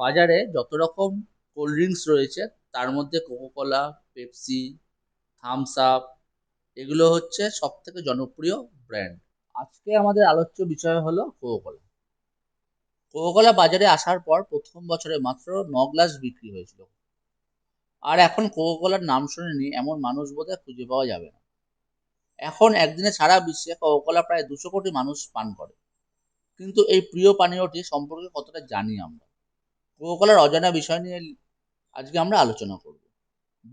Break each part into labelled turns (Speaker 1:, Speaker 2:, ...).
Speaker 1: বাজারে যত রকম কোল্ড ড্রিঙ্কস রয়েছে, তার মধ্যে কোকোকোলা পেপসি থামস আপ এগুলো হচ্ছে সব থেকে জনপ্রিয় ব্র্যান্ড আজকে আমাদের আলোচ্য বিষয় হলো কোকোকোলা কোকোকোলা বাজারে আসার পর প্রথম বছরে মাত্র ন গ্লাস বিক্রি হয়েছিল। আর এখন কোকোকোলার নাম শুনেনি, এমন মানুষ বোধহয় খুঁজে পাওয়া যাবে না। এখন একদিনে সারা বিশ্বে কোকোকোলা প্রায় দুশো কোটি মানুষ পান করে। কিন্তু এই প্রিয় পানীয়টি সম্পর্কে কতটা জানি আমরা? কোকোকোলার অজানা বিষয় নিয়ে আজকে আমরা আলোচনা করব।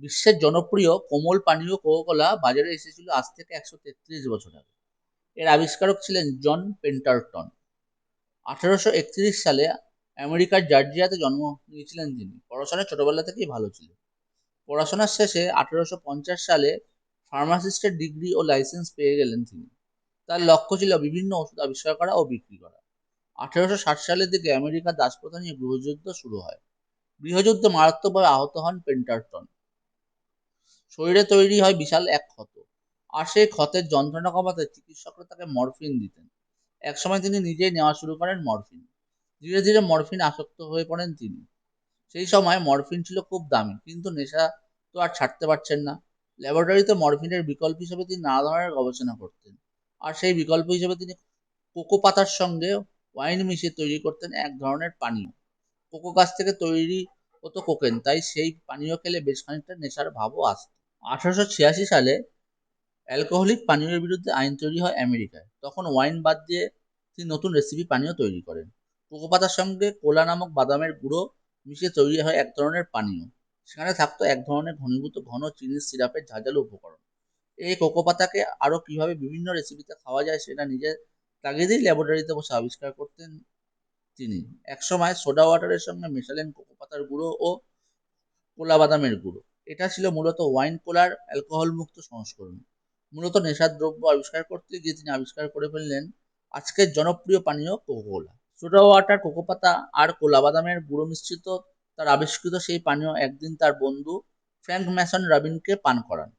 Speaker 1: বিশ্বের জনপ্রিয় কোমল পানীয় কোকোকোলা বাজারে এসেছিল আজ থেকে একশো তেত্রিশ বছর আগে। এর আবিষ্কারক ছিলেন জন পেন্টারটন। আঠারোশো একত্রিশ সালে আমেরিকার জার্জিয়াতে জন্ম নিয়েছিলেন তিনি। পড়াশোনা ছোটবেলা থেকেই ভালো ছিল। পড়াশোনার শেষে আঠারোশো পঞ্চাশ সালে ফার্মাসিস্টের ডিগ্রি ও লাইসেন্স পেয়ে গেলেন তিনি। তার লক্ষ্য ছিল বিভিন্ন ওষুধ আবিষ্কার করা ও বিক্রি করা। আঠেরোশো ষাট সালের দিকে আমেরিকার দাসপ্রথা নিয়ে গৃহযুদ্ধ শুরু হয়। গৃহযুদ্ধে মারাত্মকভাবে আহত হন পেন্টারটন। শরীরে তৈরি হয় বিশাল এক ক্ষত। আর সেই ক্ষতের যন্ত্রণা কমাতে চিকিৎসকরা তাকে মরফিন দিতেন। একসময় তিনি নিজেই নেওয়া শুরু করেন মরফিন। ধীরে ধীরে মরফিন আসক্ত হয়ে পড়েন তিনি। সেই সময় মরফিন ছিল খুব দামি, কিন্তু নেশা তো আর ছাড়তে পারছেন না। ল্যাবরেটরিতে মরফিনের বিকল্প হিসেবে তিনি নানা ধরনের গবেষণা করতেন। আর সেই বিকল্প হিসেবে তিনি কোকো পাতার সঙ্গে ওয়াইন মিশিয়ে তৈরি করতেন এক ধরনের পানীয়। কোকো গাছ থেকে তৈরি হতো কোকেন, তাই সেই পানীয় খেলে বেশ খানিকটা নেশার ভাবও আসত। আঠারোশো ছিয়াশি সালে অ্যালকোহলিক পানীয়ের বিরুদ্ধে আইন তৈরি হয় আমেরিকায়। তখন ওয়াইন বাদ দিয়ে তিনি নতুন রেসিপি পানীয় তৈরি করেন। কোকো পাতার সঙ্গে কোলা নামক বাদামের গুঁড়ো মিশিয়ে তৈরি হয় এক ধরনের পানীয়। সেখানে থাকতো এক ধরনের ঘনীভূত ঘন চিনির সিরাপের ঝাঁঝালো উপকরণ। এই কোকো পাতাকে আরও কীভাবে বিভিন্ন রেসিপিতে খাওয়া যায় সেটা নিজের তাগিদেই ল্যাবরেটরিতে বসে আবিষ্কার করতেন তিনি একসময় সোডা ওয়াটারের সঙ্গে মেশালেন কোকো পাতার গুঁড়ো ও কোলা বাদামের গুঁড়ো। এটা ছিল মূলত ওয়াইন কোলার অ্যালকোহল মুক্ত সংস্করণ। মূলত নেশার দ্রব্য আবিষ্কার করতে গিয়ে তিনি আবিষ্কার করে ফেললেন আজকের জনপ্রিয় পানীয় কোকোকোলা। সোডা ওয়াটার কোকো পাতা আর কোলা বাদামের গুঁড়ো মিশ্রিত তার আবিষ্কৃত সেই পানীয় একদিন তার বন্ধু ফ্র্যাঙ্ক ম্যাসন রাবিনকে পান করান।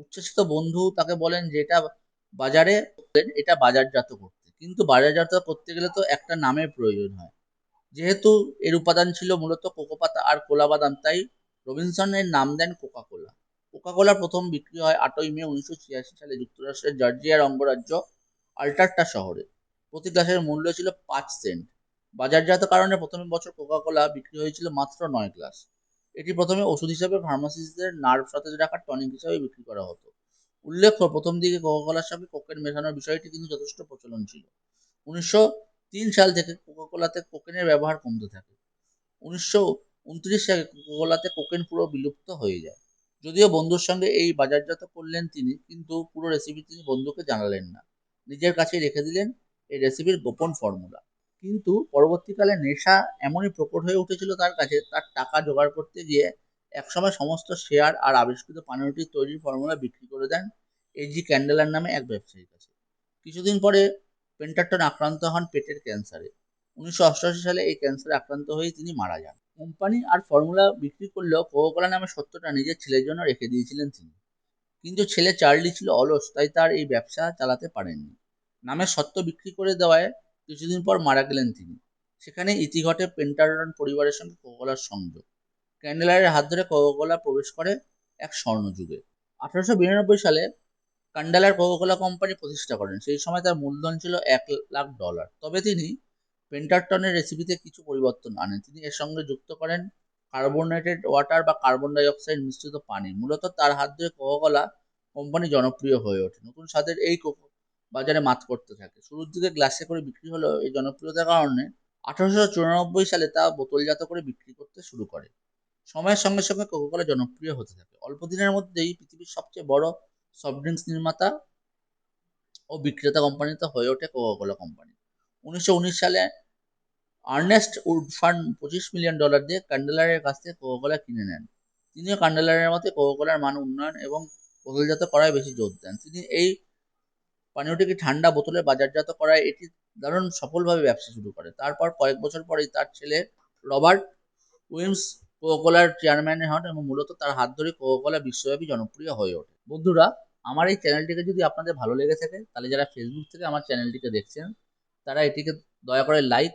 Speaker 1: উচ্ছ্বসিত বন্ধু তাকে বলেন যে এটা বাজারে, এটা বাজারজাত করতে। কিন্তু বাজারজাত করতে গেলে তো একটা নামের প্রয়োজন হয়। যেহেতু এর উপাদান ছিল মূলত কোকো পাতা আর কোলা বাদাম, তাই রবিনসনের নাম দেন কোকা কোলা কোকা কোলা প্রথম বিক্রি হয় আটই মে উনিশশো ছিয়াশি সালে যুক্তরাষ্ট্রের জর্জিয়ার অঙ্গরাজ্য আল্টারটা শহরে। প্রতি গ্লাসের মূল্য ছিল পাঁচ সেন্ট। বাজারজাত কারণে প্রথম বছর কোকা কোলা বিক্রি হয়েছিল মাত্র নয় গ্লাস। এটি প্রথমে ওষুধ হিসেবে ফার্মাসিস্টদের নার্ভ সতেজ রাখার টনিক হিসেবে বিক্রি করা হতো। উল্লেখ্য প্রথম দিকে কোকাকোলার সঙ্গে কোকেন মেশানোর বিষয়টি কিন্তু যথেষ্ট প্রচলন ছিল। উনিশশো তিন সাল থেকে কোকাকোলাতে কোকেনের ব্যবহার কমতে থাকে। উনিশশো উনত্রিশ সালে কোকাকোলাতে কোকেন পুরো বিলুপ্ত হয়ে যায়। যদিও বন্ধুর সঙ্গে এই বাজারজাত করলেন তিনি, কিন্তু পুরো রেসিপি তিনি বন্ধুকে জানালেন না। নিজের কাছেই রেখে দিলেন এই রেসিপির গোপন ফর্মুলা কিন্তু পরবর্তীকালে নেশা এমনই প্রকট হয়ে উঠেছিল তার কাছে, তার টাকা জোগাড় করতে গিয়ে একসময় সমস্ত শেয়ার আর আবিষ্কৃত পানীয়টির তৈরির ফর্মুলা বিক্রি করে দেন এজি ক্যান্ডেলার নামে এক ব্যবসায়ীর কাছে। কিছুদিন পরে পেন্টারটন আক্রান্ত হন পেটের ক্যান্সারে। উনিশশো অষ্টআশি সালে এই ক্যান্সারে আক্রান্ত হয়ে তিনি মারা যান। কোম্পানি আর ফর্মুলা বিক্রি করলেও কোকোকোলা নামে সত্যটা নিজের ছেলের জন্য রেখে দিয়েছিলেন তিনি। কিন্তু ছেলে চার্লি ছিল অলস, তাই তার এই ব্যবসা চালাতে পারেননি। নামের সত্য বিক্রি করে দেওয়ায় কিছুদিন পর মারা গেলেন তিনি। সেখানে ইতি ঘটে পেন্টারটন পরিবারের সঙ্গে কোকোকোলার সংযোগ। ক্যান্ডেলারের হাত ধরে কোকোকোলা প্রবেশ করে এক স্বর্ণযুগে। আঠারোশো বিরানব্বই সালে কান্ডালার কোকোকোলা কোম্পানি প্রতিষ্ঠা করেন। সেই সময় তার মূলধন ছিল এক লাখ ডলার। তবে তিনি পেন্টারটনের রেসিপিতে কিছু পরিবর্তন আনেন। তিনি এর সঙ্গে যুক্ত করেন কার্বোনেটেড ওয়াটার বা কার্বন ডাইঅক্সাইড মিশ্রিত পানি। মূলত তার হাত ধরে কোকোকোলা কোম্পানি জনপ্রিয় হয়ে ওঠে। নতুন স্বাদের এই কোকো বাজারে মাত করতে থাকে। শুরুর দিকে গ্লাসে করে বিক্রি হলেও এই জনপ্রিয়তার কারণে আঠারোশো চুরানব্বই সালে তা বোতলজাত করে বিক্রি করতে শুরু করে। সময়ের সঙ্গে সঙ্গে কোকোকোলা জনপ্রিয় হতে থাকে। অল্প দিনের মধ্যেই পৃথিবীর সবচেয়ে বড় সফট ড্রিঙ্কস নির্মাতা ও বিক্রেতা কোম্পানিতে হয়ে ওঠে কোকোকোলা কোম্পানি উনিশশো উনিশ সালে আর্নেস্ট উডফান্ড পঁচিশ মিলিয়ন ডলার দিয়ে ক্যান্ডেলারের কাছ থেকে কোকোকোলা কিনে নেন। তিনিও ক্যান্ডেলারের মতে কোকোকোলার মান উন্নয়ন এবং বোতলজাত করায় বেশি জোর দেন। তিনি এই পানীয়টিকে ঠান্ডা বোতলে বাজারজাত করায় এটি দারুণ সফলভাবে ব্যবসা শুরু করে। তারপর কয়েক বছর পরেই তার ছেলে রবার্ট উইমস কোকোকোলার চেয়ারম্যান হন এবং মূলত তার হাত ধরে কোকোকোলা বিশ্বব্যাপী জনপ্রিয় হয়ে ওঠে। বন্ধুরা, আমার এই চ্যানেলটিকে যদি আপনাদের ভালো লেগে থাকে, তাহলে যারা ফেসবুক থেকে আমার চ্যানেলটিকে দেখছেন, তারা এটিকে দয়া করে লাইক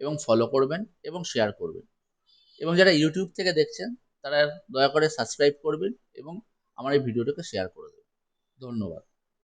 Speaker 1: এবং ফলো করবেন এবং শেয়ার করবেন। এবং যারা ইউটিউব থেকে দেখছেন, তারা দয়া করে সাবস্ক্রাইব করবেন এবং আমার এই ভিডিওটাকে শেয়ার করে দেবেন। ধন্যবাদ।